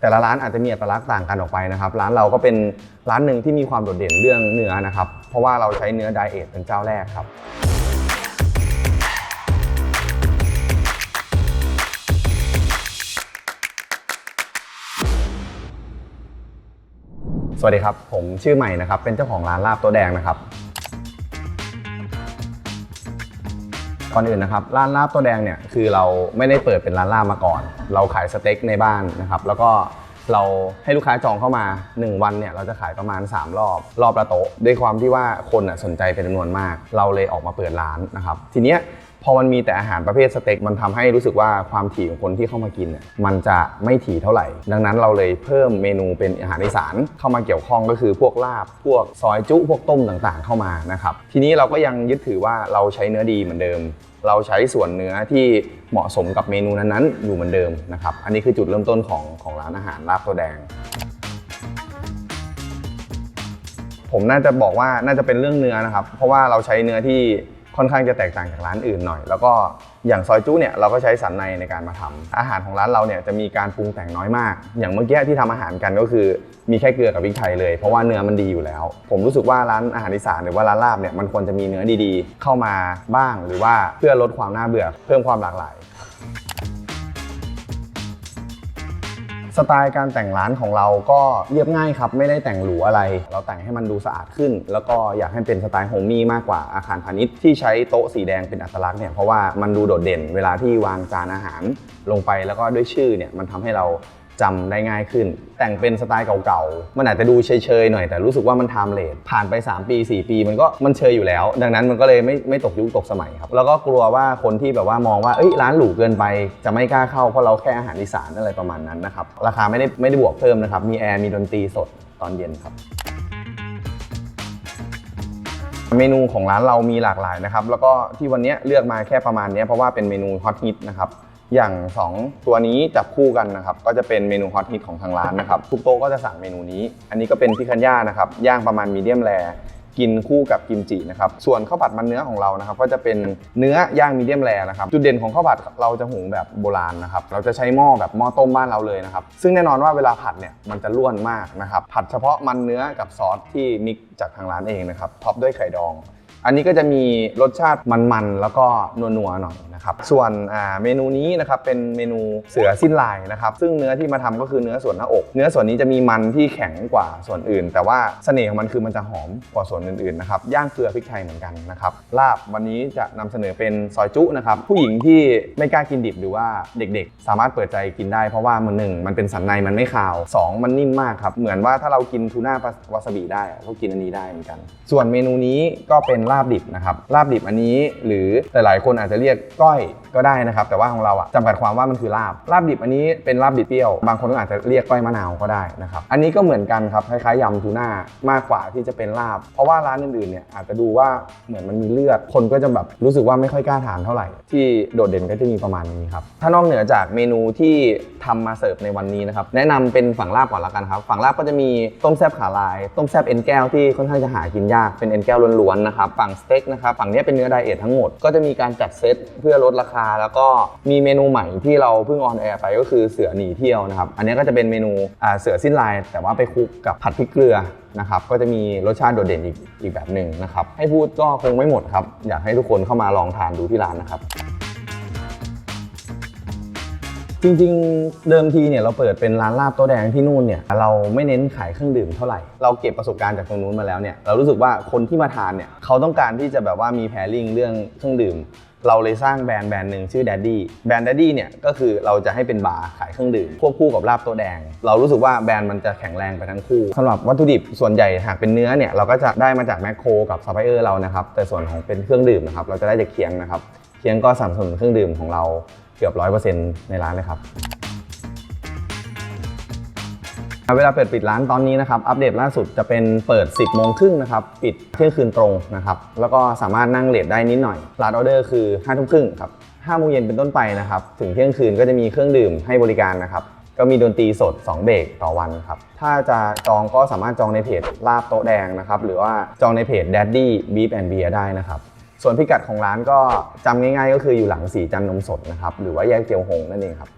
แต่ละร้านอาจจะมีอัตลักษณ์ต่างกันออกไปนะครับ ร้านเราก็เป็นร้านหนึ่งที่มีความโดดเด่นเรื่องเนื้อนะครับ เพราะว่าเราใช้เนื้อไดเอทเป็นเจ้าแรกครับ สวัสดีครับ ผมชื่อใหม่นะครับ เป็นเจ้าของร้านลาบโต๊ะแดงนะครับ ก่อนอื่นนะครับร้านลาบโต๊ะแดงเนี่ยคือเราไม่ได้เปิดเป็นร้านลาบมาก่อน เราขายสเต็กในบ้านนะครับแล้วก็เราให้ลูกค้าจองเข้ามา 1 วันเนี่ยเราจะขายประมาณ 3 รอบ รอบละโต๊ะด้วยความที่ว่าคนน่ะสนใจเป็นจำนวนมาก เราเลยออกมาเปิดร้านนะครับทีเนี้ย พอมันมีแต่อาหารประเภทสเต็กมันทำให้รู้สึกว่าความถี่ของคนที่เข้ามากินเนี่ยมันจะไม่ถี่เท่าไหร่ ดังนั้นเราเลยเพิ่มเมนูเป็นอาหารอีสานเข้ามาเกี่ยวข้องก็คือพวกลาบ พวกซอยจุ พวกต้มต่างๆ เข้ามานะครับ ทีนี้เราก็ยังยึดถือว่าเราใช้เนื้อดีเหมือนเดิม เราใช้ส่วนเนื้อที่เหมาะสมกับเมนูนั้นๆ อยู่เหมือนเดิมนะครับ อันนี้คือจุดเริ่มต้นของของร้านอาหารลาบตัวแดงผมน่าจะบอกว่าน่าจะเป็นเรื่องเนื้อนะครับ เพราะว่าเราใช้เนื้อที่ ค่อนข้างจะแตกต่างจากร้านอื่นหน่อย แล้วก็อย่างซอยจุเนี่ยเราก็ใช้สันในในการมาทำอาหารของร้านเราเนี่ยจะมีการปรุงแต่งน้อยมาก อย่างเมื่อกี้ที่ทำอาหารกันก็คือมีแค่เกลือกับพริกไทยเลย เพราะว่าเนื้อมันดีอยู่แล้ว ผมรู้สึกว่าร้านอาหารอีสานหรือว่าร้านลาบเนี่ยมันควรจะมีเนื้อดีๆ เข้ามาบ้าง หรือว่าเพื่อลดความน่าเบื่อเพิ่มความหลากหลาย สไตล์การแต่งร้านของเราก็เรียบง่ายครับ ไม่ได้แต่งหรูอะไร เราแต่งให้มันดูสะอาดขึ้น แล้วก็อยากให้เป็นสไตล์โฮมมี่มากกว่าอาคารพาณิชย์ที่ใช้โต๊ะสีแดงเป็นอัตลักษณ์เนี่ยเพราะว่ามันดูโดดเด่นเวลาที่วางจานอาหารลงไปแล้วก็ด้วยชื่อเนี่ยมันทำให้เรา จำได้ง่ายขึ้น แต่งเป็นสไตล์เก่าๆ มันอาจจะดูเฉยๆหน่อยแต่รู้สึกว่ามันไทม์เลทผ่านไป 3 ปี 4 ปี มันก็มันเชยอยู่แล้ว ดังนั้นมันก็เลยไม่ไม่ตกยุคตกสมัยครับ แล้วก็กลัวว่าคนที่แบบว่ามองว่าเอ้ยร้านหรูเกินไปจะไม่กล้าเข้าเพราะเราแค่อาหารอีสานอะไรประมาณนั้นนะครับราคาไม่ได้ไม่ได้บวกเพิ่มนะครับมีแอร์มีดนตรีสดตอนเย็นครับเมนูของร้านเรามีหลากหลายนะครับ แล้วก็ที่วันนี้เลือกมาแค่ประมาณนี้เพราะว่าเป็นเมนูฮอตฮิตนะครับ อย่าง 2 ตัวนี้จับคู่กันนะครับก็จะเป็นเมนูฮอตฮิตของทางร้านนะครับทุกโต๊ะก็จะสั่งเมนูนี้ อันนี้ก็เป็นพิคันย่านะครับย่างประมาณมีเดียมแรกินคู่กับกิมจินะครับ ส่วนข้าวผัดมันเนื้อของเรานะครับ ก็จะเป็นเนื้อย่างมีเดียมแรนะครับ จุดเด่นของข้าวผัดเราจะหุงแบบโบราณนะครับ เราจะใช้หม้อแบบหม้อต้มบ้านเราเลยนะครับ ซึ่งแน่นอนว่าเวลาผัดเนี่ยมันจะล้วนมากนะครับ ผัดเฉพาะมันเนื้อกับซอสที่มิกจากทางร้านเองนะครับ ท็อปด้วยไข่ดอง อันนี้ก็จะมีรสชาติมันๆ แล้วก็นัวๆหน่อยนะครับ ส่วนเมนูนี้นะครับเป็นเมนูเสือสิ้นลายนะครับ ซึ่งเนื้อที่มาทำก็คือเนื้อส่วนหน้าอก เนื้อส่วนนี้จะมีมันที่แข็งกว่าส่วนอื่น แต่ว่าเสน่ห์ของมันคือมันจะหอมกว่าส่วนอื่นๆนะครับ ย่างเกลือพริกไทยเหมือนกันนะครับ ลาบวันนี้จะนำเสนอเป็นซอยจุนะครับ ผู้หญิงที่ไม่กล้ากินดิบหรือว่าเด็กๆ สามารถเปิดใจกินได้เพราะว่ามันหนึ่งมันเป็นสันในมันไม่คาวสองมันนิ่มมากครับ เหมือนว่าถ้าเรากินทูน่าวาซาบิได้ก็กินอันนี้ได้เหมือนกัน ส่วนเมนูนี้ก็เป็นลาบดิบนะครับลาบดิบอันนี้หรือหลายๆคนอาจจะเรียกก้อยก็ได้นะครับ แต่ว่าของเราอะจำกัดความว่ามันคือลาบลาบดิบอันนี้เป็นลาบดิบเปรี้ยว บางคนก็อาจจะเรียกก้อยมะนาวก็ได้นะครับอันนี้ก็เหมือนกันครับคล้ายๆยำทูน่ามากกว่าที่จะเป็นลาบ เพราะว่าร้านอื่นๆเนี่ยอาจจะดูว่าเหมือนมันมีเลือดคนก็จะแบบรู้สึกว่าไม่ค่อยกล้าทานเท่าไหร่ ที่โดดเด่นก็จะมีประมาณนี้ครับถ้านอกเหนือจากเมนูที่ทำมาเสิร์ฟในวันนี้นะครับแนะนำเป็นฝั่งลาบก่อนละกันครับ ฝั่งลาบก็จะมีต้มแซบขาลาย ต้มแซบเอ็นแก้วที่ค่อนข้างจะหากินยากเป็นเอ็นแก้วล้วนๆนะครับฝั่งสเต็กนะครับฝั่งนี้เป็นเนื้อไดเอททั้งหมดก็จะมีการจัดเซตเพื่อลดราคา แล้วก็มีเมนูใหม่ที่เราเพิ่งออนแอร์ไปก็คือเสือหนีเที่ยวนะครับอันนี้ก็จะเป็นเมนูเสือสิ้นลาย แต่ว่าไปคลุกกับผัดพริกเกลือนะครับก็จะมีรสชาติโดดเด่นอีกอีกแบบหนึ่งนะครับให้พูดก็คงไม่หมดครับอยากให้ทุกคนเข้ามาลองทานดูที่ร้านนะครับ จริงๆ เดิมทีเนี่ยเราเปิดเป็นร้านลาบโต๊ะแดงที่นู่นเนี่ยเราไม่เน้นขายเครื่องดื่มเท่าไหร่ เราเก็บประสบการณ์จากตรงนู้นมาแล้วเนี่ยเรารู้สึกว่าคนที่มาทานเนี่ยเขาต้องการที่จะแบบว่ามีแพริ่งเรื่องเครื่องดื่ม เราเลยสร้างแบรนด์แบรนด์หนึ่งชื่อ Daddy แบรนด์ Daddy เนี่ยก็คือเราจะให้เป็นบาร์ขายเครื่องดื่มควบคู่กับลาบโต๊ะแดง เรารู้สึกว่าแบรนด์มันจะแข็งแรงไปทั้งคู่สำหรับวัตถุดิบส่วนใหญ่หากเป็นเนื้อเนี่ยเราก็จะได้มาจากแมคโครกับซัพพลายเออร์เรานะครับแต่ส่วนของเป็นเครื่องดื่มนะครับเราจะได้จากเคียงนะครับเคียงก็สนับสนุนเครื่องดื่มของเรา เกือบร้อยเปอร์เซ็นต์ในร้านเลยครับ เวลาเปิดปิดร้านตอนนี้นะครับ อัปเดตล่าสุดจะเป็นเปิด 10โมงครึ่งนะครับ ปิดเที่ยงคืนตรงนะครับ แล้วก็สามารถนั่งเลทได้นิดหน่อยร้านออเดอร์คือ5ทุ่มครึ่งครับ5โมงเย็นเป็นต้นไปนะครับ ถึงเที่ยงคืนก็จะมีเครื่องดื่มให้บริการนะครับก็มีดนตรีสด 2 เบรกต่อวันครับ ถ้าจะจองก็สามารถจองในเพจลาบโต๊ะแดงนะครับ หรือว่าจองในเพจ Daddy Beef and Beer ได้นะครับ ส่วนพิกัดของร้านก็จำง่ายๆ ก็คืออยู่หลังสีจันนมสดนะครับ หรือว่าแยกเจียวหงนั่นเองครับ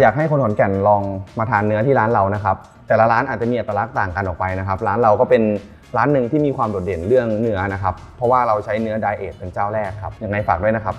อยากให้คนขอนแก่นลองมาทานเนื้อที่ร้านเรานะครับ แต่ละร้านอาจจะมีอัตลักษณ์ต่างกันออกไปนะครับ ร้านเราก็เป็นร้านหนึ่งที่มีความโดดเด่นเรื่องเนื้อนะครับ เพราะว่าเราใช้เนื้อไดเอทเป็นเจ้าแรกครับยังไงฝากด้วยนะครับ